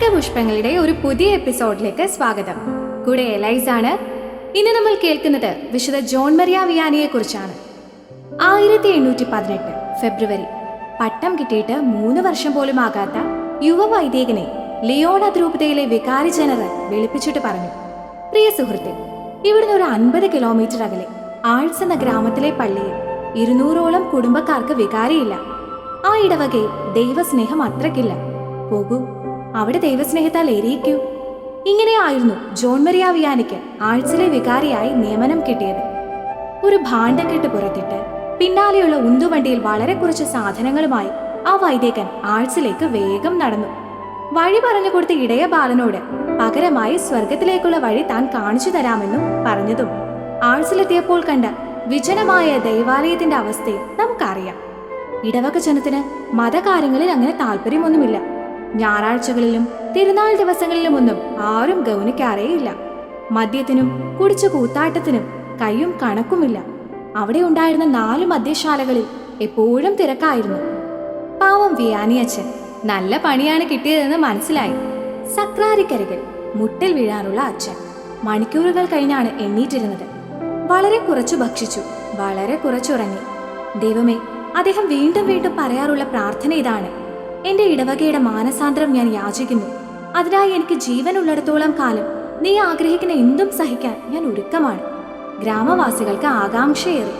സർഗപുഷ്പങ്ങളുടെ ഒരു പുതിയ എപ്പിസോഡിലേക്ക് സ്വാഗതം. കൂടെ എലൈസ് ആണ്. ഇന്ന് നമ്മൾ കേൾക്കുന്നത് വിശുദ്ധ ജോൺ മരിയ വിയാനിയെ കുറിച്ചാണ്. ആയിരത്തി എണ്ണൂറ്റി പതിനെട്ട് ഫെബ്രുവരി. പട്ടം കിട്ടിയിട്ട് മൂന്ന് വർഷം പോലും ആകാത്ത യുവ വൈദികനെ ലിയോണ ദ്രൂപതയിലെ വികാരി ജനറൽ വിളിപ്പിച്ചിട്ട് പറഞ്ഞു. പ്രിയ സുഹൃത്തെ ഇവിടുന്ന് ഒരു അൻപത് കിലോമീറ്റർ അകലെ ആഴ്സ് എന്ന ഗ്രാമത്തിലെ പള്ളിയിൽ ഇരുന്നൂറോളം കുടുംബക്കാർക്ക് വികാരിയില്ല. ആ ഇടവകയിൽ ദൈവസ്നേഹം അത്രക്കില്ല. പോകൂ. അവിടെ ദൈവസ്നേഹത്താൽ എരിയിക്കൂ ഇങ്ങനെയായിരുന്നു ജോൺ മരിയ വിയാനിക്ക് ആഴ്ചയിലെ വികാരിയായി നിയമനം കിട്ടിയത്. ഒരു ഭാണ്ഡക്കെട്ട് പുറത്തിട്ട് പിന്നാലെയുള്ള ഉന്തുവണ്ടിയിൽ വളരെ കുറച്ച് സാധനങ്ങളുമായി ആ വൈദികൻ ആഴ്ചയിലേക്ക് വേഗം നടന്നു. വഴി പറഞ്ഞു കൊടുത്ത ഇടയ ബാലനോട് പകരമായി സ്വർഗത്തിലേക്കുള്ള വഴി താൻ കാണിച്ചു തരാമെന്നും പറഞ്ഞതും ആഴ്ചയിലെത്തിയപ്പോൾ കണ്ട വിജനമായ ദൈവാലയത്തിന്റെ അവസ്ഥയും നമുക്കറിയാം. ഇടവക ജനത്തിന് മതകാര്യങ്ങളിൽ അങ്ങനെ താല്പര്യമൊന്നുമില്ല ഞായറാഴ്ചകളിലും തിരുനാൾ ദിവസങ്ങളിലുമൊന്നും ആരും ഗൗനിക്കാറേയില്ല. മദ്യത്തിനും കുടിച്ച കൂത്താട്ടത്തിനും കയ്യും കണക്കുമില്ല. അവിടെ ഉണ്ടായിരുന്ന നാല് മദ്യശാലകളിൽ എപ്പോഴും തിരക്കായിരുന്നു. പാവം വിയാനിയച്ചൻ നല്ല പണിയാണ് കിട്ടിയതെന്ന് മനസ്സിലായി. സക്രാരിക്കരികിൽ മുട്ടിൽ വീഴാറുള്ള അച്ഛൻ മണിക്കൂറുകൾ കഴിഞ്ഞാണ് എണ്ണീറ്റിരുന്നത്. വളരെ കുറച്ചു ഭക്ഷിച്ചു വളരെ കുറച്ചുറങ്ങി. ദൈവമേ അദ്ദേഹം വീണ്ടും വീണ്ടും പറയാറുള്ള പ്രാർത്ഥന ഇതാണ്. എന്റെ ഇടവകയുടെ മാനസാന്തരം ഞാൻ യാചിക്കുന്നു. അതിനായി എനിക്ക് ജീവനുള്ളിടത്തോളം കാലം നീ ആഗ്രഹിക്കുന്ന എന്തും സഹിക്കാൻ ഞാൻ ഒരുക്കമാണ്. ഗ്രാമവാസികൾക്ക് ആകാംക്ഷയേറി.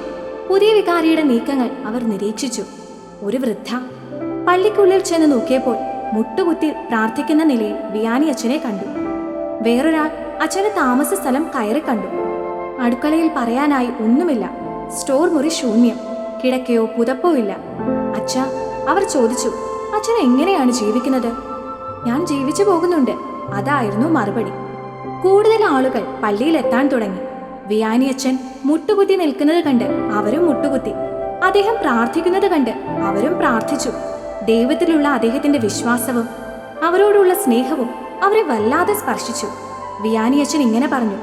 പുതിയ വികാരിയുടെ നീക്കങ്ങൾ അവർ നിരീക്ഷിച്ചു. ഒരു വൃദ്ധ പള്ളിക്കുള്ളിൽ ചെന്ന് നോക്കിയപ്പോൾ മുട്ടുകുത്തി പ്രാർത്ഥിക്കുന്ന നിലയിൽ വിയാനി അച്ഛനെ കണ്ടു. വേറൊരാൾ അച്ഛന് താമസ സ്ഥലം കയറി കണ്ടു. അടുക്കളയിൽ പറയാനായി ഒന്നുമില്ല. സ്റ്റോർ മുറി ശൂന്യം. കിടക്കയോ പുതപ്പോ ഇല്ല. അച്ഛ അവർ ചോദിച്ചു അച്ഛൻ എങ്ങനെയാണ് ജീവിക്കുന്നത്? ഞാൻ ജീവിച്ചു പോകുന്നുണ്ട്. അതായിരുന്നു മറുപടി. കൂടുതൽ ആളുകൾ പള്ളിയിൽ എത്താൻ തുടങ്ങി. വിയാനി അച്ഛൻ മുട്ടുകുത്തി നിൽക്കുന്നത് കണ്ട് അവരും മുട്ടുകുത്തി. അദ്ദേഹം പ്രാർത്ഥിക്കുന്നത് കണ്ട് അവരും പ്രാർത്ഥിച്ചു. ദൈവത്തിലുള്ള അദ്ദേഹത്തിന്റെ വിശ്വാസവും അവരോടുള്ള സ്നേഹവും അവരെ വല്ലാതെ സ്പർശിച്ചു. വിയാനി അച്ഛൻ ഇങ്ങനെ പറഞ്ഞു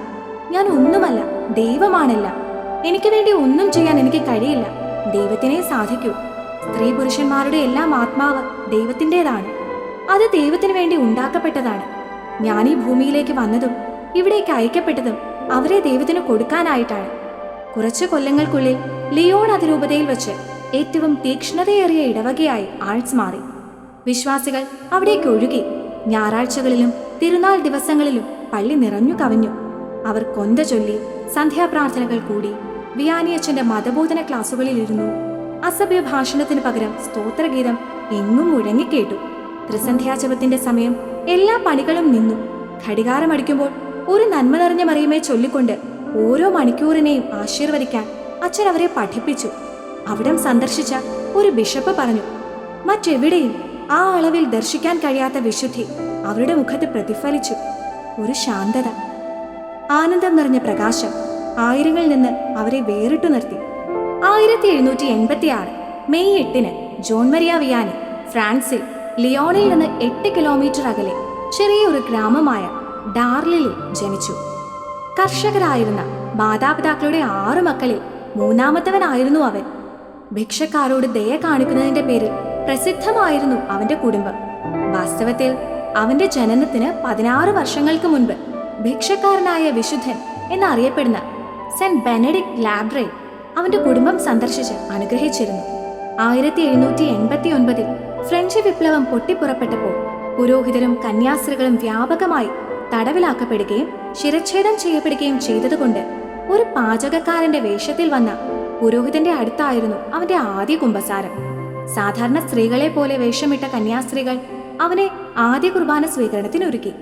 ഞാൻ ഒന്നുമല്ല ദൈവമാണല്ല. എനിക്ക് വേണ്ടി ഒന്നും ചെയ്യാൻ എനിക്ക് കഴിയില്ല. ദൈവത്തിനെ സാധിക്കൂ. സ്ത്രീ പുരുഷന്മാരുടെ എല്ലാം ആത്മാവ് ദൈവത്തിന്റെതാണ്. അത് ദൈവത്തിന് വേണ്ടി ഉണ്ടാക്കപ്പെട്ടതാണ്. ഞാൻ ഈ ഭൂമിയിലേക്ക് വന്നതും ഇവിടേക്ക് അയക്കപ്പെട്ടതും അവരെ ദൈവത്തിന് കൊടുക്കാനായിട്ടാണ്. കുറച്ച് കൊല്ലങ്ങൾക്കുള്ളിൽ ലിയോൺ അതിരൂപതയിൽ വെച്ച് ഏറ്റവും തീക്ഷ്ണതയേറിയ ഇടവകയായി ആൾസ് മാറി. വിശ്വാസികൾ അവിടേക്ക് ഒഴുകി ഞായറാഴ്ചകളിലും തിരുനാൾ ദിവസങ്ങളിലും പള്ളി നിറഞ്ഞു കവിഞ്ഞു. അവർ കൊന്ത ചൊല്ലി സന്ധ്യാപ്രാർത്ഥനകൾ കൂടി വിയാനിയച്ഛന്റെ മതബോധന ക്ലാസുകളിലിരുന്നു അസഭ്യ ഭാഷണത്തിന് പകരം സ്തോത്രഗീതം എങ്ങും മുഴങ്ങിക്കേട്ടു. ത്രിസന്ധ്യാചപത്തിന്റെ സമയം എല്ലാ പണികളും നിന്നു. ഘടികാരമടിക്കുമ്പോൾ ഒരു നന്മ നിറഞ്ഞ മറിയമേ ചൊല്ലിക്കൊണ്ട് ഓരോ മണിക്കൂറിനെയും ആശീർവദിക്കാൻ അച്ഛൻ അവരെ പഠിപ്പിച്ചു. അവിടം സന്ദർശിച്ച ഒരു ബിഷപ്പ് പറഞ്ഞു മറ്റെവിടെയും ആ അളവിൽ ദർശിക്കാൻ കഴിയാത്ത വിശുദ്ധി അവരുടെ മുഖത്ത് പ്രതിഫലിച്ചു. ഒരു ശാന്തത. ആനന്ദം നിറഞ്ഞ പ്രകാശം ആയിരങ്ങളിൽ നിന്ന് അവരെ വേറിട്ടു നിർത്തി. ആയിരത്തി എഴുന്നൂറ്റി എൺപത്തി ആറ് മെയ് എട്ടിന് ജോൺ മരിയ വിയാനി ഫ്രാൻസിൽ ലിയോണിൽ നിന്ന് എട്ട് കിലോമീറ്റർ അകലെ ചെറിയൊരു ഗ്രാമമായ ഡാർലിലിൽ ജനിച്ചു. കർഷകരായിരുന്ന മാതാപിതാക്കളുടെ ആറു മക്കളിൽ മൂന്നാമത്തവനായിരുന്നു അവൻ. ഭിക്ഷക്കാരോട് ദയ കാണിക്കുന്നതിന്റെ പേരിൽ പ്രസിദ്ധമായിരുന്നു അവന്റെ കുടുംബം. വാസ്തവത്തിൽ അവന്റെ ജനനത്തിന് പതിനാറ് വർഷങ്ങൾക്ക് മുൻപ് ഭിക്ഷക്കാരനായ വിശുദ്ധൻ എന്നറിയപ്പെടുന്ന സെന്റ് ബെനഡിക് ലാബ്രേ അവന്റെ കുടുംബം സന്ദർശിച്ച് അനുഗ്രഹിച്ചിരുന്നു. ആയിരത്തി എഴുന്നൂറ്റി എൺപത്തി ഒൻപതിൽ ഫ്രഞ്ച് വിപ്ലവം പൊട്ടിപ്പുറപ്പെട്ടപ്പോൾ പുരോഹിതരും കന്യാസ്ത്രീകളും വ്യാപകമായി തടവിലാക്കപ്പെടുകയും ശിരച്ഛേദം ചെയ്യപ്പെടുകയും ചെയ്തതുകൊണ്ട് ഒരു പാചകക്കാരന്റെ വേഷത്തിൽ വന്ന പുരോഹിതന്റെ അടുത്തായിരുന്നു അവന്റെ ആദ്യ കുമ്പസാരം സാധാരണ സ്ത്രീകളെ പോലെ വേഷമിട്ട കന്യാസ്ത്രീകൾ അവനെ ആദ്യ കുർബാന സ്വീകരണത്തിനൊരുക്കി.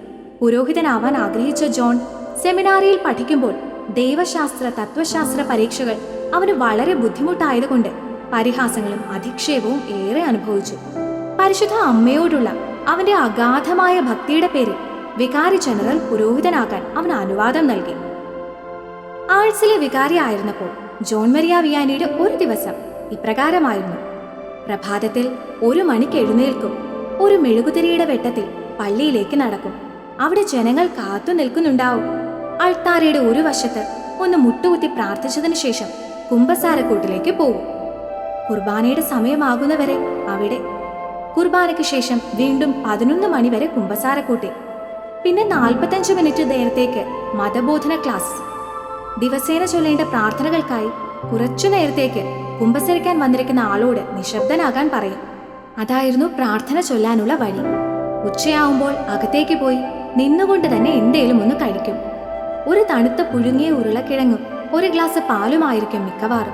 പുരോഹിതനാവാൻ ആഗ്രഹിച്ച ജോൺ സെമിനാരിയിൽ പഠിക്കുമ്പോൾ ദൈവശാസ്ത്ര തത്വശാസ്ത്ര പരീക്ഷകൾ അവന് വളരെ ബുദ്ധിമുട്ടായതുകൊണ്ട് പരിഹാസങ്ങളും അധിക്ഷേപവും ഏറെ അനുഭവിച്ചു. പരിശുദ്ധ അമ്മയോടുള്ള അവന്റെ അഗാധമായ ഭക്തിയുടെ പേരിൽ വികാരി ജനറൽ പുരോഹിതനാകാൻ അവൻ അനുവാദം നൽകി. ആഴ്സിലെ വികാരി ആയിരുന്നപ്പോൾ ജോൺ മരിയ വിയാനിയുടെ ഒരു ദിവസം ഇപ്രകാരമായിരുന്നു. പ്രഭാതത്തിൽ ഒരു മണിക്ക് എഴുന്നേൽക്കും ഒരു മെഴുകുതിരിയുടെ വെട്ടത്തിൽ പള്ളിയിലേക്ക് നടക്കും. അവിടെ ജനങ്ങൾ കാത്തു നിൽക്കുന്നുണ്ടാവും അൾത്താരയുടെ ഒരു വശത്ത് ഒന്ന് മുട്ടുകുത്തി പ്രാർത്ഥിച്ചതിനു ശേഷം കുംഭസാരക്കൂട്ടിലേക്ക് പോകും കുർബാനയുടെ സമയമാകുന്നവരെ അവിടെ. കുർബാനയ്ക്ക് ശേഷം വീണ്ടും പതിനൊന്ന് മണിവരെ കുമ്പസാരക്കൂട്ടി പിന്നെ നാൽപ്പത്തഞ്ച് മിനിറ്റ് നേരത്തേക്ക് മതബോധന ക്ലാസ്. ദിവസേന ചൊല്ലേണ്ട പ്രാർത്ഥനകൾക്കായി കുറച്ചു നേരത്തേക്ക് കുമ്പസരിക്കാൻ വന്നിരിക്കുന്ന ആളോട് നിശബ്ദനാകാൻ പറയും. അതായിരുന്നു പ്രാർത്ഥന ചൊല്ലാനുള്ള വഴി. ഉച്ചയാവുമ്പോൾ അകത്തേക്ക് പോയി നിന്നുകൊണ്ട് തന്നെ എന്തേലും ഒന്ന് കഴിക്കും. ഒരു തണുത്ത പുഴുങ്ങിയ ഉരുളക്കിഴങ്ങും ഒരു ഗ്ലാസ് പാലുമായിരിക്കും മിക്കവാറും.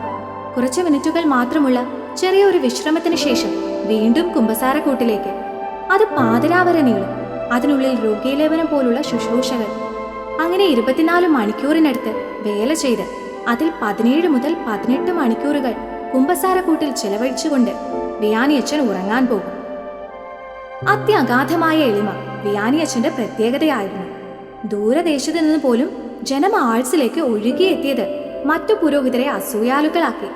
കുറച്ച് മിനിറ്റുകൾ മാത്രമുള്ള ചെറിയൊരു വിശ്രമത്തിന് ശേഷം വീണ്ടും കുമ്പസാരക്കൂട്ടിലേക്ക്. അത് പാതിരാവരെ നീളും അതിനുള്ളിൽ രോഗീലേപനം പോലുള്ള ശുശ്രൂഷകൾ. അങ്ങനെ ഇരുപത്തിനാല് മണിക്കൂറിനടുത്ത് വേല ചെയ്ത് അതിൽ പതിനേഴ് മുതൽ പതിനെട്ട് മണിക്കൂറുകൾ കുമ്പസാരക്കൂട്ടിൽ ചെലവഴിച്ചുകൊണ്ട് വിയാനിയച്ഛൻ ഉറങ്ങാൻ പോകും. അത്യഗാധമായ എളിമ വിയാനിയച്ഛന്റെ പ്രത്യേകതയായിരുന്നു. ദൂരദേശത്തു നിന്ന് പോലും ജനം ആഴ്സിലേക്ക് ഒഴുകിയെത്തിയത് മറ്റു പുരോഹിതരെ അസൂയാലുക്കളാക്കി.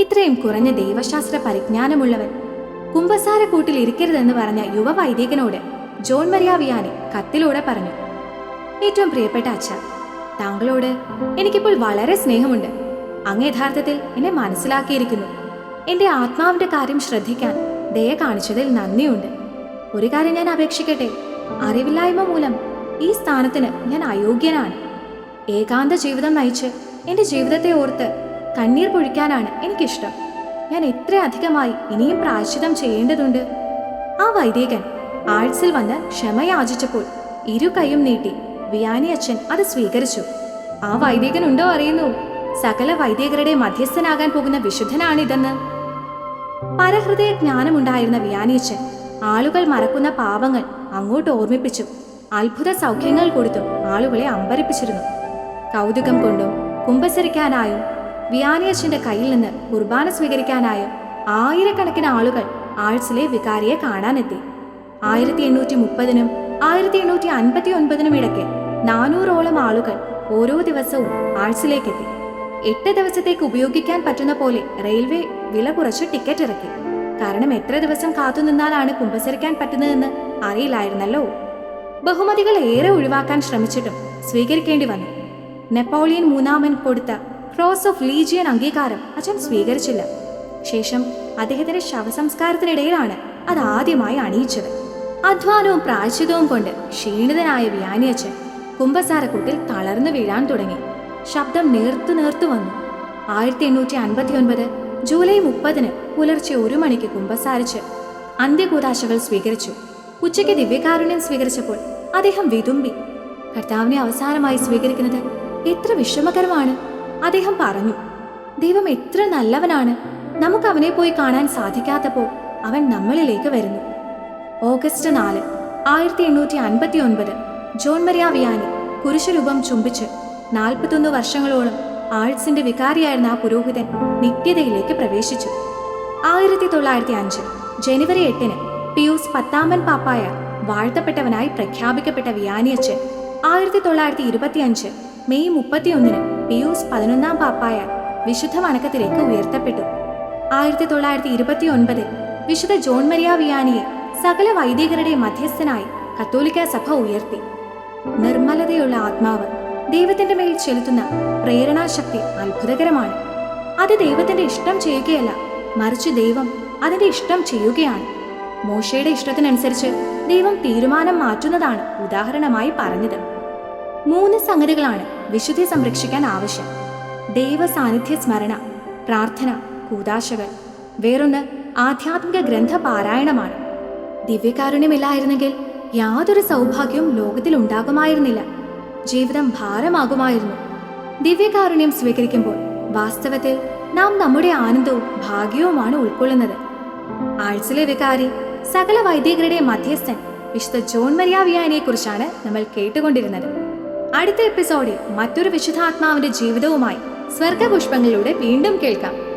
ഇത്രയും കുറഞ്ഞ ദൈവശാസ്ത്ര പരിജ്ഞാനമുള്ളവൻ കുമ്പസാരക്കൂട്ടിൽ ഇരിക്കരുതെന്ന് പറഞ്ഞ യുവ വൈദികനോട് ജോൺ മരിയാവിയാനി കത്തിലൂടെ പറഞ്ഞു. ഏറ്റവും പ്രിയപ്പെട്ട അച്ഛ താങ്കളോട് എനിക്കിപ്പോൾ വളരെ സ്നേഹമുണ്ട്. അങ്ങ് യഥാർത്ഥത്തിൽ എന്നെ മനസ്സിലാക്കിയിരിക്കുന്നു. എന്റെ ആത്മാവിന്റെ കാര്യം ശ്രദ്ധിക്കാൻ ദയ കാണിച്ചതിൽ നന്ദിയുണ്ട്. ഒരു കാര്യം ഞാൻ അപേക്ഷിക്കട്ടെ? അറിവില്ലായ്മ മൂലം ഈ സ്ഥാനത്തിന് ഞാൻ അയോഗ്യനാണ്. ഏകാന്ത ജീവിതം നയിച്ച് എന്റെ ജീവിതത്തെ ഓർത്ത് കണ്ണീർ പൊഴിക്കാനാണ് എനിക്കിഷ്ടം. ഞാൻ ഇത്രയധികമായി ഇനിയും പ്രായശ്ചിതം ചെയ്യേണ്ടതുണ്ട്? ആ വൈദികൻ ആഴ്സിൽ വന്ന് ക്ഷമയാചിച്ചപ്പോൾ ഇരു കൈയും നീട്ടി വിയാനി അച്ഛൻ അത് സ്വീകരിച്ചു. ആ വൈദികൻ ഉണ്ടോ അറിയുന്നു? സകല വൈദികരുടെ മധ്യസ്ഥനാകാൻ പോകുന്ന വിശുദ്ധനാണിതെന്ന്. പരഹൃദയ ജ്ഞാനമുണ്ടായിരുന്ന വിയാനിയച്ചൻ ആളുകൾ മറക്കുന്ന പാപങ്ങൾ അങ്ങോട്ട് ഓർമ്മിപ്പിച്ചു. അത്ഭുത സൗഖ്യങ്ങൾ കൊടുത്തും ആളുകളെ അമ്പരിപ്പിച്ചിരുന്നു. കൗതുകം കൊണ്ടും കുമ്പസരിക്കാനായും വിയാനിയച്ഛന്റെ കയ്യിൽ നിന്ന് കുർബാന സ്വീകരിക്കാനായും ആയിരക്കണക്കിന് ആളുകൾ ആഴ്സിലെ വികാരിയെ കാണാനെത്തി. ആയിരത്തി എണ്ണൂറ്റി മുപ്പതിനും ആയിരത്തി എണ്ണൂറ്റി അൻപത്തി ഒൻപതിനും ഇടയ്ക്ക് നാനൂറോളം ആളുകൾ ഓരോ ദിവസവും ആഴ്സിലേക്കെത്തി എട്ട് ദിവസത്തേക്ക് ഉപയോഗിക്കാൻ പറ്റുന്ന പോലെ റെയിൽവേ വില കുറച്ച് ടിക്കറ്റ് ഇറക്കി. കാരണം എത്ര ദിവസം കാത്തുനിന്നാലാണ് കുമ്പസരിക്കാൻ പറ്റുന്നതെന്ന് അറിയില്ലായിരുന്നല്ലോ. ബഹുമതികൾ ഏറെ ഒഴിവാക്കാൻ ശ്രമിച്ചിട്ടും സ്വീകരിക്കേണ്ടി വന്നു. നെപ്പോളിയൻ മൂന്നാമൻ കൊടുത്ത ക്രോസ് ഓഫ് ലീജിയൻ അംഗീകാരം അച്ഛൻ സ്വീകരിച്ചില്ല. ശേഷം അദ്ദേഹത്തിന്റെ ശവസംസ്കാരത്തിനിടയിലാണ് അത് ആദ്യമായി അണിയിച്ചത്. അധ്വാനവും പ്രായശ്ചിതവും കൊണ്ട് ക്ഷീണിതനായ വ്യാനിയച്ഛൻ കുംഭസാരക്കൂട്ടിൽ തളർന്നു വീഴാൻ തുടങ്ങി. ശബ്ദം നേർത്തു നേർത്തു വന്നു. ആയിരത്തി എണ്ണൂറ്റി അൻപത്തി ഒൻപത് ജൂലൈ മുപ്പതിന് പുലർച്ചെ ഒരു മണിക്ക് കുമ്പസാരിച്ച് അന്ത്യകൂതാശകൾ സ്വീകരിച്ചു. ഉച്ചയ്ക്ക് ദിവ്യകാരുണ്യം സ്വീകരിച്ചപ്പോൾ അദ്ദേഹം വിതുമ്പി. കർത്താവിനെ അവസാനമായി സ്വീകരിക്കുന്നത് എത്ര വിഷമകരമാണ്. അദ്ദേഹം പറഞ്ഞു ദൈവം എത്ര നല്ലവനാണ്. നമുക്ക് അവനെ പോയി കാണാൻ സാധിക്കാത്തപ്പോൾ അവൻ നമ്മളിലേക്ക് വരുന്നു. ഓഗസ്റ്റ് നാല് ആയിരത്തി എണ്ണൂറ്റി അൻപത്തി ഒൻപത് ജോൺ മരിയ വിയാനി കുരിശുരൂപം ചുംബിച്ച് നാൽപ്പത്തൊന്ന് വർഷങ്ങളോളം ആഴ്സിന്റെ വികാരിയായിരുന്ന ആ പുരോഹിതൻ നിത്യതയിലേക്ക് പ്രവേശിച്ചു. ആയിരത്തി തൊള്ളായിരത്തി അഞ്ച് ജനുവരി എട്ടിന് പിയൂസ് പത്താമൻ പാപ്പായ വാഴ്ത്തപ്പെട്ടവനായി പ്രഖ്യാപിക്കപ്പെട്ട വിയാനിയച്ചൻ ആയിരത്തി തൊള്ളായിരത്തി ഇരുപത്തിയഞ്ച് മെയ് മുപ്പത്തിയൊന്നിന് പിയൂസ് പതിനൊന്നാം പാപ്പായ വിശുദ്ധ വണക്കത്തിലേക്ക് ഉയർത്തപ്പെട്ടു. ആയിരത്തി തൊള്ളായിരത്തി ഇരുപത്തി ഒൻപതിൽ വിശുദ്ധ ജോൺ മരിയ വിയാനിയെ സകല വൈദികരുടെ മധ്യസ്ഥനായി കത്തോലിക്ക സഭ ഉയർത്തി. നിർമ്മലതയുള്ള ആത്മാവ് ദൈവത്തിന്റെ മേൽ ചെലുത്തുന്ന പ്രേരണാശക്തി അത്ഭുതകരമാണ്. അത് ദൈവത്തിന്റെ ഇഷ്ടം ചെയ്യുകയല്ല മറിച്ച് ദൈവം അതിന്റെ ഇഷ്ടം ചെയ്യുകയാണ്. മോശയുടെ ഇഷ്ടത്തിനനുസരിച്ച് ദൈവം തീരുമാനം മാറ്റുന്നതാണ് ഉദാഹരണമായി പറഞ്ഞത്. മൂന്ന് സംഗതികളാണ് വിശുദ്ധി സംരക്ഷിക്കാൻ ആവശ്യം. ദൈവ സാന്നിധ്യ സ്മരണ പ്രാർത്ഥന കൂതാശകൾ വേറൊന്ന് ആധ്യാത്മിക ഗ്രന്ഥ പാരായണമാണ് ദിവ്യകാരുണ്യമില്ലായിരുന്നെങ്കിൽ യാതൊരു സൗഭാഗ്യവും ലോകത്തിൽ ഉണ്ടാകുമായിരുന്നില്ല. ജീവിതം ഭാരമാകുമായിരുന്നു. ദിവ്യകാരുണ്യം സ്വീകരിക്കുമ്പോൾ വാസ്തവത്തിൽ നാം നമ്മുടെ ആനന്ദവും ഭാഗ്യവുമാണ് ഉൾക്കൊള്ളുന്നത്. ആഴ്ചയിലെ വികാരി സകല വൈദികരുടെ മധ്യസ്ഥൻ വിശുദ്ധ ജോൺ മരിയാവിയാനെ കുറിച്ചാണ് നമ്മൾ കേട്ടുകൊണ്ടിരുന്നത്. അടുത്ത എപ്പിസോഡിൽ മറ്റൊരു വിശുദ്ധാത്മാവിന്റെ ജീവിതവുമായി സ്വർഗപുഷ്പങ്ങളിലൂടെ വീണ്ടും കേൾക്കാം.